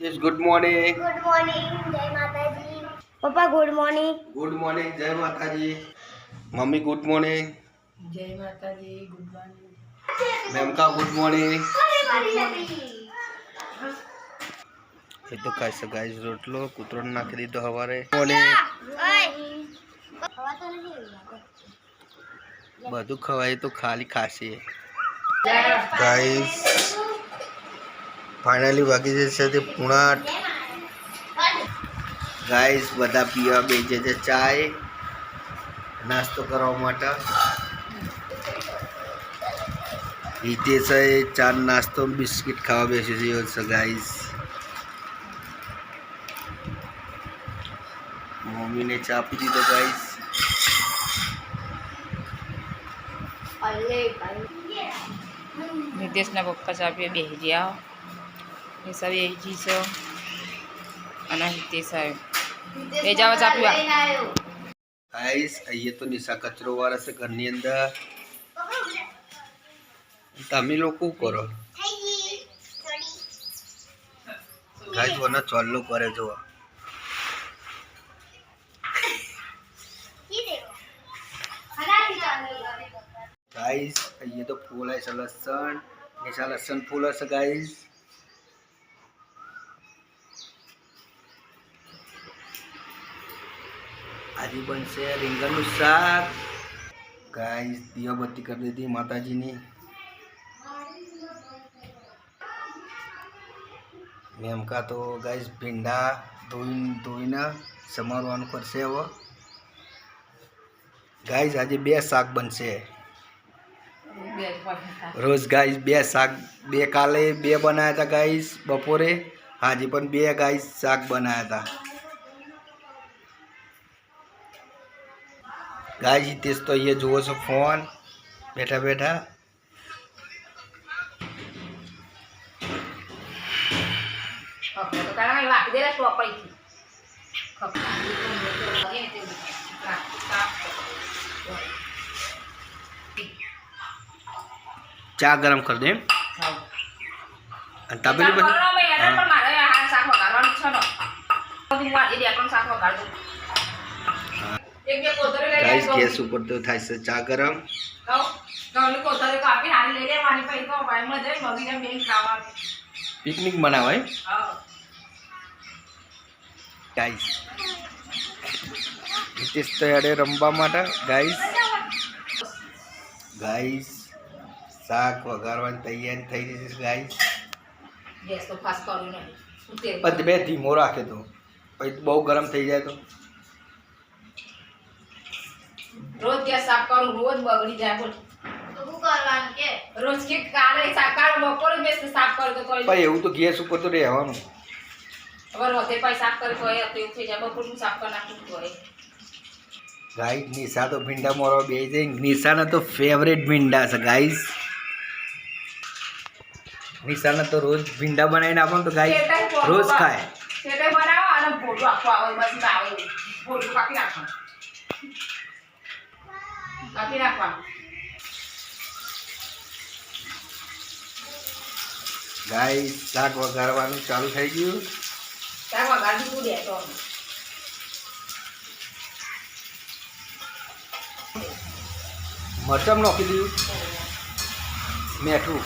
Yes good morning good morning જય માતાજી પપ્પા ગુડ મોર્નિંગ ગુડ મોર્નિંગ જય માતાજી મમ્મી ગુડ મોર્નિંગ જય માતાજી ગુડ મોર્નિંગ મેમકા ગુડ મોર્નિંગ એ તો ખાઈ ગાઈસ રોટલો કૂતરો નાખી દીધો હવારે મોર્નિંગ બધું ખવાય તો ખાલી ખાસી ગાઈસ ફાઇનલી વાગી જશે તે પૂણા ગાઈસ બધા પીવા બેસે છે ચાય. નાસ્તો કરવા માટે. હિતેશ ચા નાસ્તો બિસ્કિટ ખાવા બેસી રહ્યો છે ગાઈસ મમ્મીને ચા આપી દીધો ગાઈસ નિતેશના પપ્પા ચાપીએ બેસી ગયા. છે. અને હિતેશ આવ્યો બે જાવ ચા પીવા. ગાઈસ, અહીંયા તો નિશા કચરો વાળા છે ઘરની અંદર. તમે લોકો કરો? ગાઈસ મને ચોલ્લો કરે જોવા ગાઈસ, અહીંયા તો ફૂલ હશે લસણ. નિશા લસણ ફૂલ હશે, ગાઈસ. આજે બનશે રીંગણનું શાક. ગાય દીવાબત્તી કરી દીધી માતાજીની. મેમકા તો ગાય ભીંડા ધોઈને ધોઈને સમારવાનું કરશે હવે. ગાય આજે બે શાક બનશે. રોજ ગાઈસ બે શાક, બે કાલે બે બનાવ્યા હતા ગાઈસ બપોરે. હાજી પણ બે ગાઈસ શાક બનાવ્યા હતા. ગાઈસ હિતેશ તો અહીંયા જુઓ છો ફોન. બેઠા બેઠા. ચા ગરમ કરી દે અને તપેલી પછી ગાઈસ ગેસ ઉપર તો થાય છે ચા ગરમ. પિકનિક મનાવાય ગાઈસ હિતેશ તૈયારે રમવા માટે ગાઈસ ગાઈસ શાક વઘારવાની તૈયારી થઈ રહી છે ગાઈસ પણ બે ધીમો રાખે તો. પછી બહુ ગરમ થઈ જાય તો. રોજ કે સાફ કરું રોજ બગડી જાય બોલ. રોજ કે કાલે સાફ કાલ બપોરે બેસ સાફ કરું તો પણ એવું તો ગેસ ઉપર તો રહેવાનું. હવે રોતે સાફ કરી કોઈ હતું એવું થઈ જાય બપોરનું સાફ કરી નાખવું પડે ગાઈસ નિશા તો ભીંડા મોરો બે છે. નિશાના તો ફેવરેટ ભીંડા છે ગાઈસ નિશાના તો રોજ ભીંડા બનાવીને આપો ને તો ગાઈસ રોજ ખાય. સેટાઈ બનાવો અને ભોટું આખું આવે બસ આવે એવું. કાપી નાખવાનું. કાપી રાખવાનું ગાય શાક વઘારવાનું ચાલુ થઈ ગયું? શાક વગાડી દીધું તો. મરચમ નાખી દીધું? મેઠું.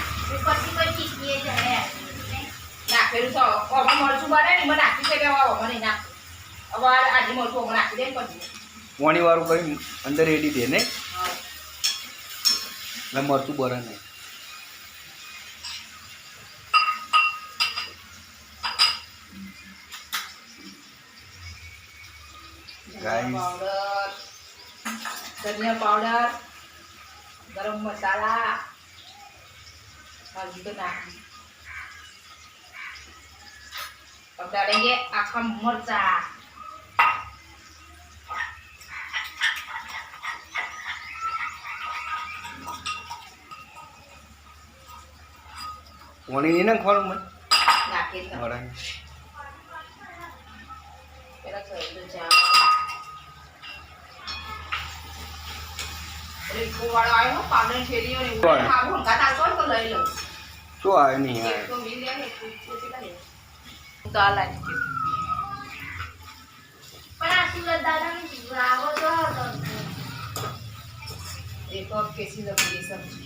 નાખેલું તો ઓમાં મરચું બને ને મને નાખી છે કે ઓમાં નાખ. હવે આજે મરચું ઓમાં નાખી દે પછી. પોણી વાળું કરી અંદર રેડી દે ને. એટલે મરચું બરે નહીં Guys. પાવડર ધનિયા પાવડર ગરમ મસાલા હલ્દી તો નાખી अब डालेंगे आखा मरचा લાગી ગયું. પણ મને સુરત દાદાને આવો તો હતો. એક વખત કેસી લખી એ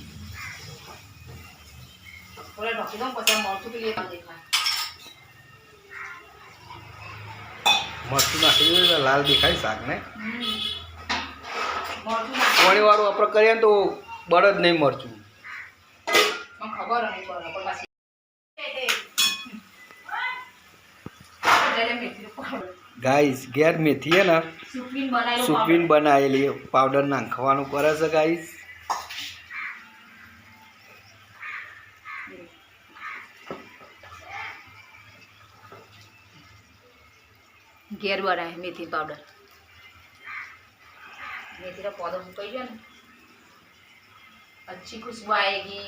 સબ્જી થોડા दो દઉં પછી के लिए એક દેખાય મરચું નાખી દીધું લાલ દેખાય શાક ને પાણી વાળું આપણે કરીએ તો બળદ નહીં મરચું ખબર. ગાઈસ ઘેર મેથી હે ને સુકવીન બનાવેલી પાવડર નાખવાનું કરે છે ગાઈસ ઘેર બનાવે મેથી પાવડર મેથીનો પૌધો સુકાઈ ગયો ને अच्छी खुशबू आएगी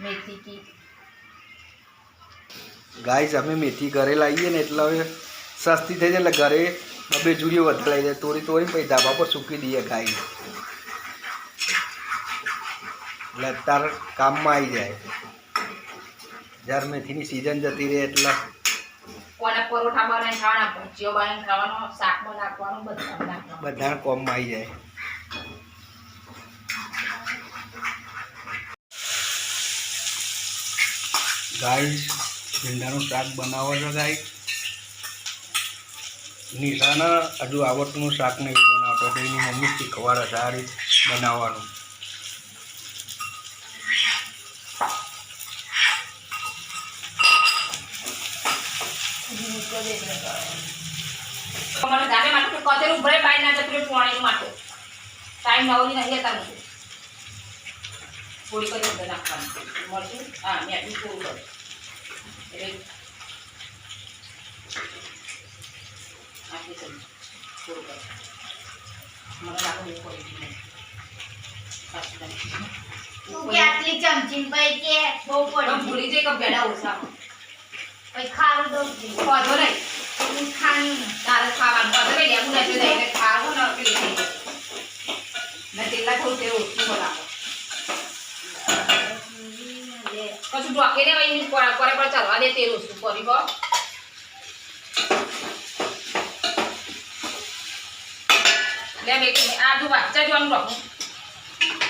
मेथी की ગાઈસ અમે મેથી ઘરે લાવીએ ને એટલે હવે સસ્તી થઈ જાય એટલે ઘરે બબે જુડીઓ વધારે લઈ જાય તોડી તોડી પછી ધાબા પર સૂકી દઈએ ગાઈ એટલે અત્યારે કામમાં આવી જાય જ્યારે મેથીની સિઝન જતી રહે એટલે કોને પરોઠા બનાવીને ખાવાના ભજીયો બનાવીને ખાવાનો, શાકમાં નાખવાનું બધા નાખવાનું. બધા કોમમાં આવી જાય. ગાઈસ, ભીંડાનું શાક બનાવો છો ગાઈસ? નિશાના હજુ આવડતું શાક નહીં બનાવતો, તો એની મમ્મી શીખવાડે છે બનાવવાનું. મને ગામે માટે કચેરું ભરે બહાર ના જતું પાણીનું માટું. ટાઈમ નવરી નહીં હતા મૂકું થોડી કરી નાખવાનું મળશું? હા મેં આટલું પૂરું કર એટલે આટલી કરી પૂરું કર મને લાગે હું કરી કે આટલી ચમચી પછી કે બહુ પડી ભૂલી જઈ કે ભેડા ઓછા પછી ખારું દઉં. પધો નહીં ખાનું. તારે ખાવાનું પધો નહીં લેવું નથી એટલે ખાવું ને પેલી થઈ જાય ને તેલા થોડું તે ઓછું બોલાવો કશું ઢોકે ને વહી પર ચડવા દે તેલ ઓછું કરી બો લે બે આ દુ વાચા જોવાનું ઢોકું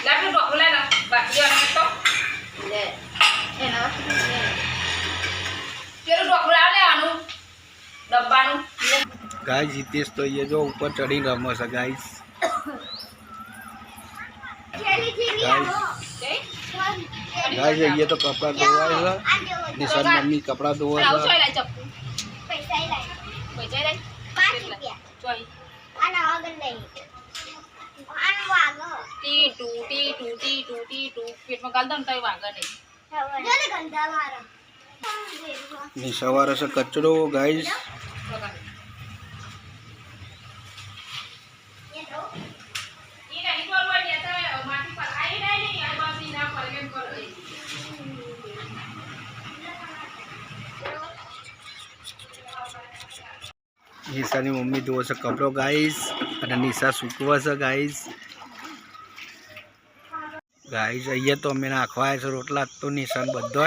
લે આપણું ઢોકું લે ને વાંચી દેવાનું તો લે. એના વસ્તુ લે. પેલું ઢોકું લાવ લેવાનું ડબ્બાનું. ગાય જીતીશ તો એ જો ઉપર ચડીને રમે છે ગાઈસ. ખેલી ગાઈસ. જઈ તો કપડાં ધોવાય છે. નિશાન મમ્મી કપડાં ધોવા છે. વગર. ટી ટુ ટી ટુ ટી ટુ ટી ટુ પેટમાં ગાલ દમ તો તોય વાગે નહીં. મારો. ની સવારે છે કચરો ગાઈસ. નિશાની મમ્મી ધોવો છે કપડો ગાઈસ અને નિશા સૂકવે છે ગાઈસ ગાઈસ અહીંયા તો અમે નાખવા છે રોટલા. તો નિશાન બધો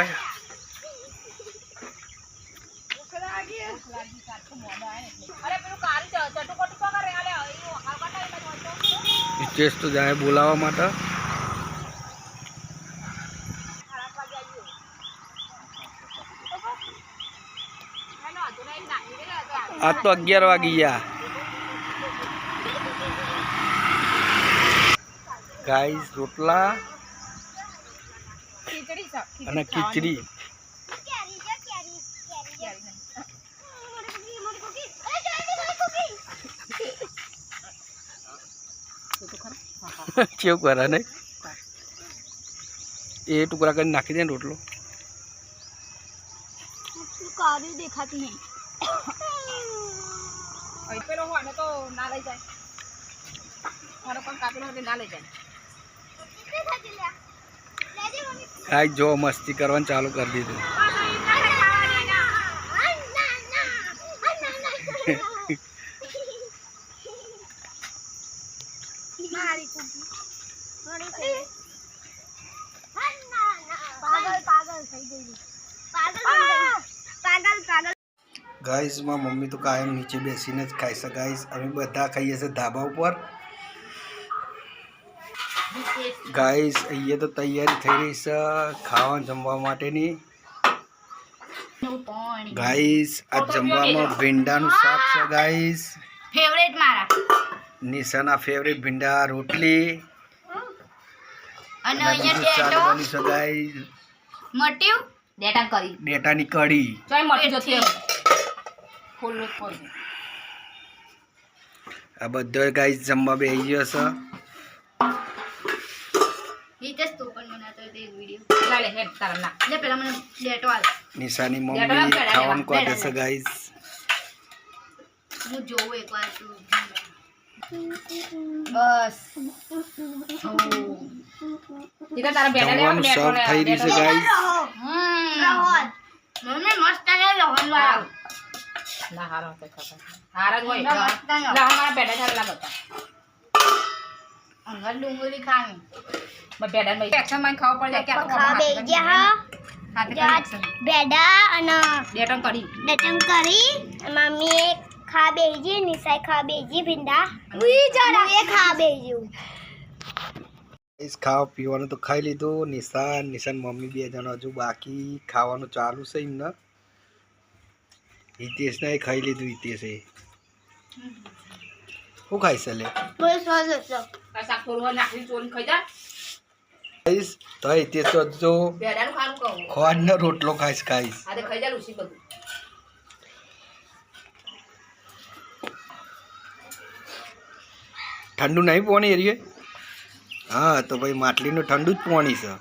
અરે પેલું કારી ચ- ચટુપટુ તો કરે અરે ઈ હાલકા ટાઈમ જ હિતેશ જાય બોલાવવા માટે. આ- તો અગિયાર વાગી ગયા. ગાઈસ રોટલા અને ખીચડી કેરી છે, કેરી. કેરી છે. ખીચડી મોટી કુકી, મોટી કુકી. એ જો, એ જો, મોટી કુકી. કેવું કરે નહીં? એ ટુકડા કરીને નાખી દે ને રોટલો. કાળી દેખાતી નહીં. પેલો હોય ને તો ના લઈ જાય. મારો પણ કાપેલો ના લઈ જાય. દેખાતી લે. લેજે મમ્મી. ગાઈસ જો મસ્તી કરવાનું ચાલુ કરી દીધું આ ના, ના, ના. આ ના, ના. આ ના, ના. મારી કુકી. મારી કુકી. આ ના, ના. પાગલ પાગલ થઈ ગઈ પાગલ બની ગઈ. પાગલ પાગલ ગાઈસમાં મમ્મી તો કાયમ નીચે બેસીને જ ખાય છે ગાઈસ અમે બધા ખાઈએ છીએ ધાબા ઉપર. ગાઈસ અહીંયા તો તૈયારી થઈ રહી છે ખાવા જમવા માટેની. ગાઈસ આ જમવામાં ભીંડાનું શાક છે ગાઈઝ ફેવરેટ મારા. નિશાના ફેવરેટ ભીંડા રોટલી. અને અહીંયા ડેટો બન્યું છે ગાઈસ મટ્યું. ડેટા કરી ડેટાની કઢી. ચોય મટી જતી ફૂલ ફૂલ આ બધો ગાઈસ જમવા બેસી ગયો છે. રીતેશ તું પણ બનાવતો તો એક વીડિયો લાલે હેડ તારા ના એટલે પેલા મને ડેટો આલ. નિશાની મમ્મી ખાવાનું લેવા, કાઢે ગાઈસ હું જોઉં એકવાર તું. બસ. ઠીક તારા બેટા લેવા જમવાનું થઈ રહ્યું છે ગાઈસ મમ્મી મસ્ત ના હારો તો ખબર હારા જ હોય. ના, અમારા બેડા ચાલ બતા અંગર ડુંગળી ખાવી. મે બેડા મે એક્શનમાં ખાવા પડે કે ખા બે જા બેડા અને ડેટમ કરી. ડેટમ કરી મમ્મી ખા બેજી નિસાઈ ખા બેજી ભીંડા. ઉઈ જરા એ ખા બેજી ખાવા પીવાનું તો ખાઈ લીધું. નિશાન નિશાન મમ્મી બે જણા હજુ બાકી. ખાવાનું ચાલુ છે એમને. હિતેશને ખાઈ લીધું હિતેશે શું ખાઈશ લે જા તો હિતેશ તો ખાવાનું રોટલો ખાઈશ ખાઈશ આ તો ખાઈ જા લુસી બધું ઠંડુ નહીં પોણી એરિયે હા તો ભાઈ માટલીનું ઠંડુ જ પોણી છે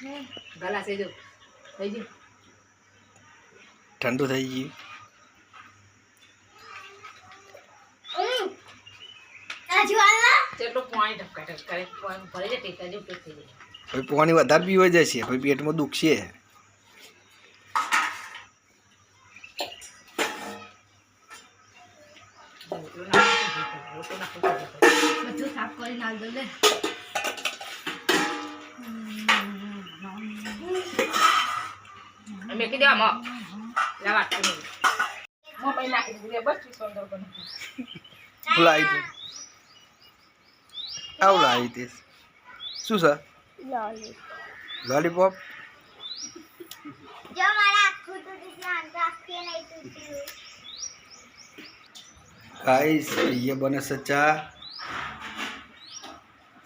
નું ગલા જો થઈ ગયું ઠંડુ થઈ ગયું આજુ પાણી જાય જાય વધારે પીવાઈ જશે ભાઈ પેટમાં દુખશે છે. બધું સાફ કરી નાખ દો લે મેં કીધું આમાં લાવ તે. શું છે? લોલીપોપ? ગાઈસ એ બને છે ચા.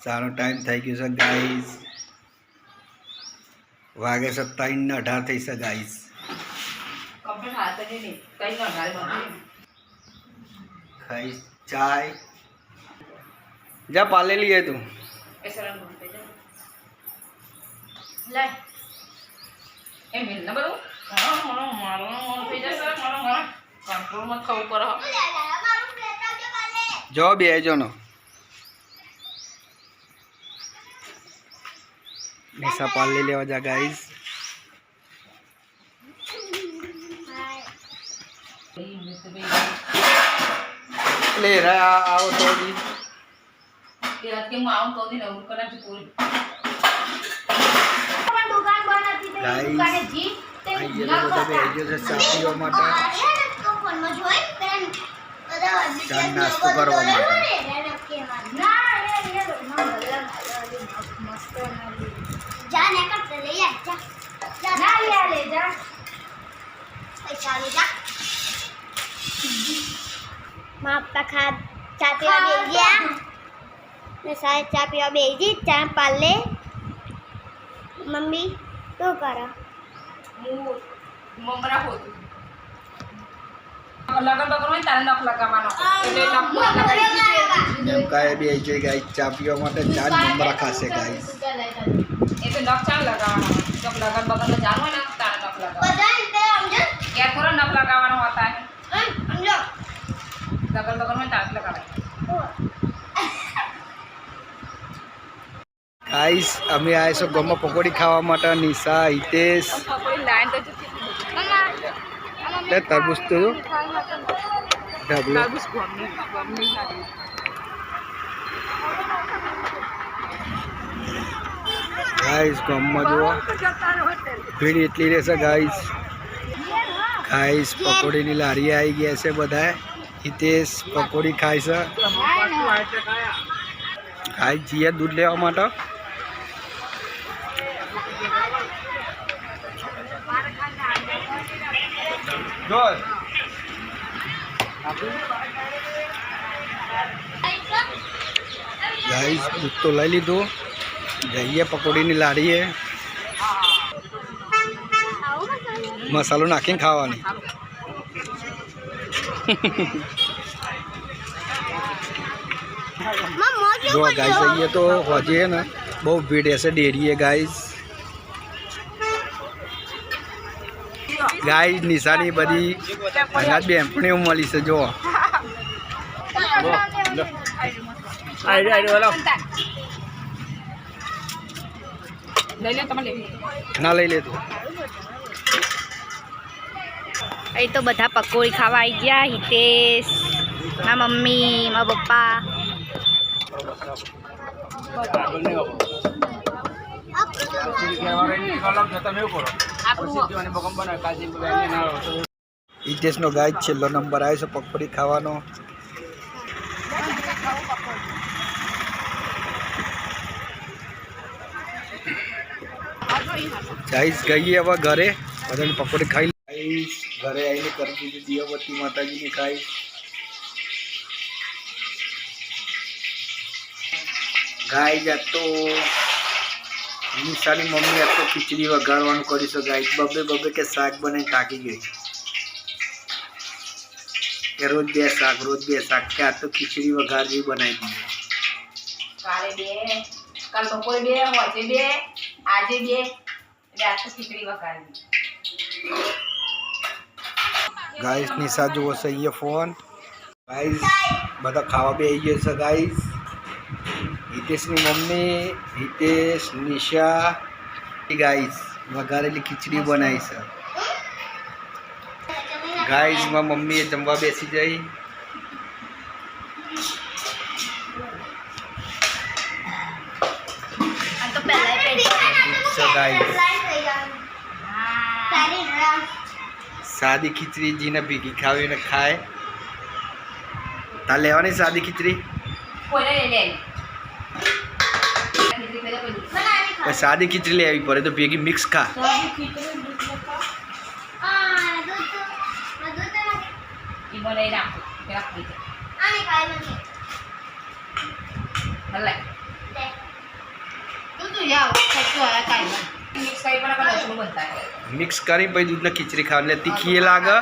ચાનો ટાઈમ થઈ ગયો છે ગાઈસ. વાગે છે ત્રણ ને અઢાર થઈ છે ગાઈસ. કમ્પ્લીટ હાથ નહીં કઈ ન ઘરે બધું ગાઈસ ચાય. જા, પાલે લીએ તું. એ સરળ બધું થઈ જાય લે એ મિલ ને મારો મારો મારો મારો થઈ જશે મારો મારો કંટ્રોલમાં ખાવું પડે હો. મારું પ્લેટ આવજો કાલે જો, બે જણો. નિશા પાલે લેવા જા, ગાઈસ. ભાઈ, મૃત્યુ ભાઈ. લે રા આવો તો બી એ રાત કે મારા પપ્પા ખા ચા પીવા બેસી ગયા ને સાહેબ ચા પીવા બેસી ચા પાલે મમ્મી શું કરો હું મમરા હોતું. લગન બગન હોય ને તારે નખ લગાવવાનો એટલે નખ લગાવી એમ કાંઈ બે જઈ ગાઈસ ચા પીવા માટે ચા જ મમરા ખાશે ગાઈસ એ તો નખ ચાલ લગાવવાનો તો લગન બગન તો જાણવું હોય ને તારે નખ લગાવવાનો બધા રીતે સમજો ક્યાં થોડો નખ લગાવવાનો હોતા હે હમ, સમજો ને તારે જ લગાવાય ગાઈસ અમે આવ્યા છો ગમમાં પકોડી ખાવા માટે. નિશા હિતેશ. તરબૂચ તો જો. ગાઈસ ગમમાં જુઓ. ભીડ એટલી રહેશે ગાઈસ ગાઈસ પકોડીની લારી આવી ગયા છે બધા હિતેશ પકોડી ખાય છે. ખાઈ જઈએ દૂધ લેવા માટે. ગાઈસ, દૂધ તો લઈ લીધું. જઈએ પકોડીની લારીએ. મસાલો નાખીને ખાવાની. જો ગાઈસ અહીંયા તો હોજે ને બહુ ભીડ હશે ડેરીએ ગાઈસ ગાઈસ નિશાની બધી અંગાત બેનપણીઓ મળી છે જો લઈ લે તમે ના લઈ લેતું. અહીં તો બધા પકોડી ખાવા આવી ગયા, હિતેશ, મારા મમ્મી, મારા પપ્પા. હિતેશનો ગાય છેલ્લો નંબર આવ્યો છે પકોડી ખાવાનો. ગાઈસ, ગઈએ હવે ઘરે. બધાની પકોડી ખાઈ ગાઈસ ઘરે આવીને કરી દીધી દિયાવતી માતાજીની ખાઈ ગાય જાત તો નિશાની મમ્મી આજ તો ખીચડી વઘારવાનું કર્યું છે ગાય બબે બબે કે શાક બનાવીને થાકી ગઈ કે રોજ બે શાક રોજ બે શાક કે આ તો ખીચડી વઘારવી બનાવી દીધી કાલે બે કાલ બપોરે બે હોજે બે આજે બે એટલે આજ તો ખીચડી વઘારી ગાઈસ નિશા જુઓ છે અહીંયા ફોન. ગાઈસ બધા ખાવા બે આવી ગયા છે ગાઈસ હિતેશની મમ્મી હિતેશ નિશા ગાઈસ વઘારેલી ખીચડી બનાવી છે. ગાઈસમાં મમ્મીએ જમવા બેસી જઈ ગાઈસ સાદી ખીચડી જીને ભેગી ખાવીને ખાય. તાર લેવાની સાદી ખીચડી? સાદી ખીચડી લેવી પડે તો ભેગી મિક્સ ખા. તું તું જાવ કાંઈ નહીં મિક્સ કરી પણ આપણે લસણ બનતા હોય. મિક્સ કરી પછી દૂધને ખીચડી ખાવ એટલે તીખી એ લાગે?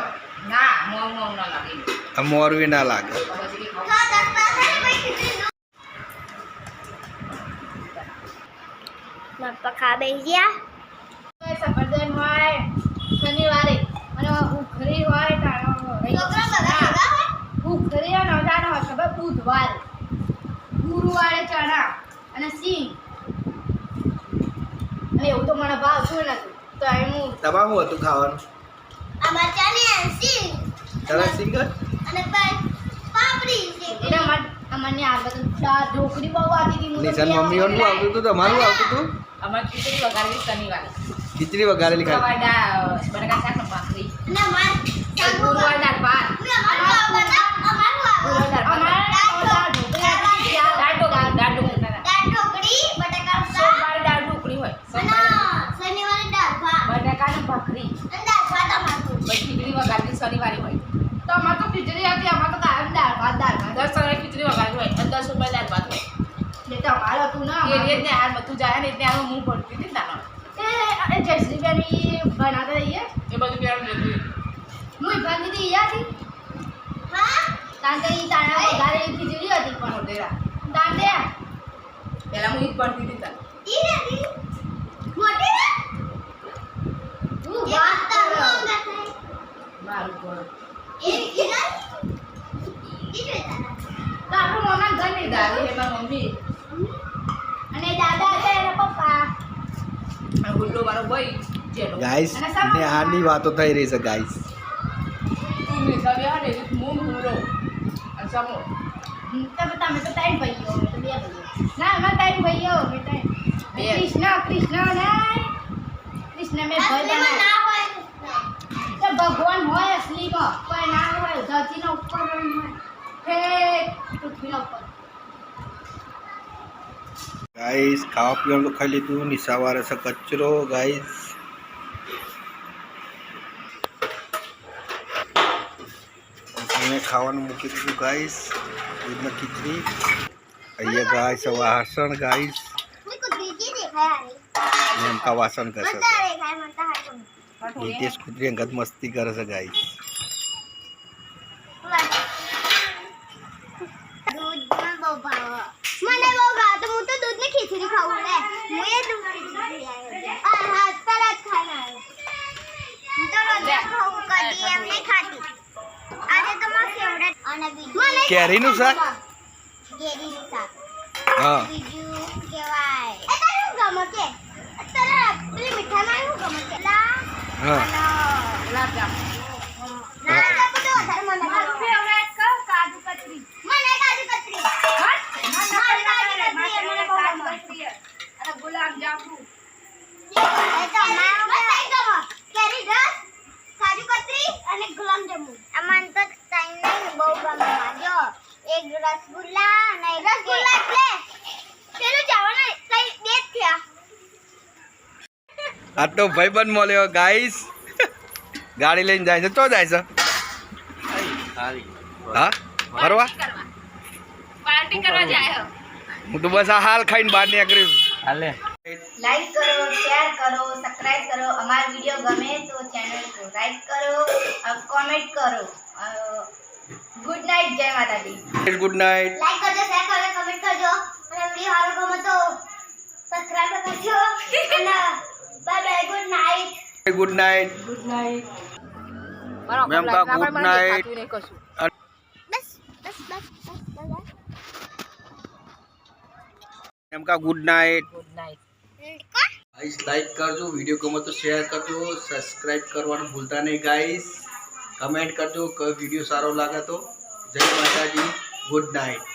ના મોં મોં ના લાગે. આ મોરવી ના લાગે. તો પછી બી ખાવું. પપ્પા ખા બેસી ગયા? સફરજન હોય શનિવારે. અને ઉખરી હોય ઉખરી અને અજાણ હોય ખબર? બુધવારે. ગુરુવારે ચણા અને સિંગ. અને એવું તો મને ભાવતું નથી. તો એમ હું શું હતું ખાવાનું? તરત સિંગર એટલે અમાર અમને આ બધું દાળ ઢોકળી બહુ આવતી હતી નિશાન મમ્મી વખત આવતું હતું તમારું આવતું હતું? અમાર ખીચડી વઘારેલી શનિવારે. ખીચડી વઘારેલી ખાધી બટાકા શાક ને ભાખરી ગુરુવાર દાળ ભાત. ગુરુવાર દાળ ભાત. અમારું દાળ ઢોકળી હતી, દાળ ઢોકળી દાળ ઢોકળી સોમવારે દાળ ઢોકળી હોય સોમવારે બટાકા ને ભાખરી પછી ખીચડી વઘારેલી શનિવારે હોય તો અમારે તો ખીચડી હતી અમારે તો કાયમ દાળ ભાત દાળ ભાત દર સવારે ખીચડી વઘારેલી હોય અને દર સોમવારે દાળ ભાત હોય એટલે તો અમારે હતું ને એ અમારે. રીત ને આ બધું જાય ને એટલે આનું મું પડતી હતી ને તાનો. એ જયશ્રીબેન ઈ બનાવતા રહીએ એ બધું પેલું લીધું હું ભાગી હતી ઈ હતી કારણ કે ઈ તારા વઘારેલી ખીચડી હતી પણ મોઢેરા તાંડે પેલા હું ઈ જ પડતી હતી તાન. હું વાત કરું. મારું ઘર. તો નહીં દાદી એમાં હે મમ્મી. અને દાદા છે એના પપ્પા. ગુલ્લો મારો ભાઈ. ગાઈસ. ને આની વાતો થઈ રહી છે ગાઈસ તમે તો ટાઈમ ભાઈઓ તો બે ભાઈઓ ના અમે ટાઈમ ભાઈઓ અમે ટાઈમ કૃષ્ણ કૃષ્ણ ને કૃષ્ણ મેં ભાઈ બનાવ્યા. તો ભગવાન હોય ધરતીના ઉપર હોય. ઠેક પૃથ્વીના ઉપર. ગાઈસ ખાવા પીવાનું તો ખાઈ લીધું નિશાવાર હશે કચરો ગાઈસ ખાવાનું મૂકી દીધું ગાઈસ દૂધમાં ખીચડી. અહીંયા ગાઈસ વાસણ ગાઈસ વાસણ કરશે. નીતેશ કુતરી અંગત મસ્તી કરે છે ગાઈસ દૂધ પણ બહુ ભાવે મને બહુ ભાવે તો હું તો દૂધની ખીચડી ખાવું લે હું એ દૂધ ખીચડી આવ્યો આ હા તરત ખાઈને આવ્યો હું તો રોજ ખાવું કદી એમ નહીં ખાતી આજે તો મારું ફેવરેટ અને બીજું મને કેરીનું શાક કેરીનું શાક હા બીજું શું કહેવાય એ તારે શું ગમે કે તારે પેલી મીઠાઈમાં શું ગમે કે લા હા અને ગુલાબજાંબુ ના ના બધું વધારે મને મારું ગમે. ફેવરેટ કહું કાજુ કતરી મને કાજુ કતરી મારે કાજુ કતરી એ મને બહુ ગમે. અને ગુલાબજાંબુ એ તો મારું બસ એક ગમે. કેરી રસ, કાજુ કતરી અને ગુલાબજાંબુ. આ મને તો ત્રણ નહીં બહુ ગમે માં. જો, એક રસગુલ્લા અને રસગુલ્લા એટલે પેલું જવાનું કઈ બે થયા. આ તો ભાઈબંધ મળ્યો ગાઈસ ગાડી લઈને જાય છે તો જાય છે. હા? ફરવા? પાર્ટી કરવા જાય હું. તો બસ આ હાલ ખાઈને બહાર નીકળી લાઈક કરો શેર કરો સબસ્ક્રાઇબ કરો. અમારો વિડિયો ગમે તો ચેનલ को લાઈક કરો કોમેન્ટ કરો. ગુડ નાઇટ જય માતાજી ગુડ નાઇટ લાઈક કરજો શેર કરજો કમેન્ટ કરજો અને વીડિયો સારો ગમે તો સબસ્ક્રાઇબ કરજો અને bye bye good night good night good night મારો મેમ કા કપડાં good મને night. દેખાતું નહીં કશું. બસ બસ બસ બસ બસ એમ કા ગુડ નાઇટ ગુડ નાઇટ કોણ ગાઈસ લાઈક કરજો વીડિયો ગમે તો શેર કરજો સબસ્ક્રાઇબ કરવાનું ભૂલતા નહીં ગાઈસ કમેન્ટ કરજો કયો વીડિયો સારો લાગે તો. જય માતાજી ગુડ નાઇટ.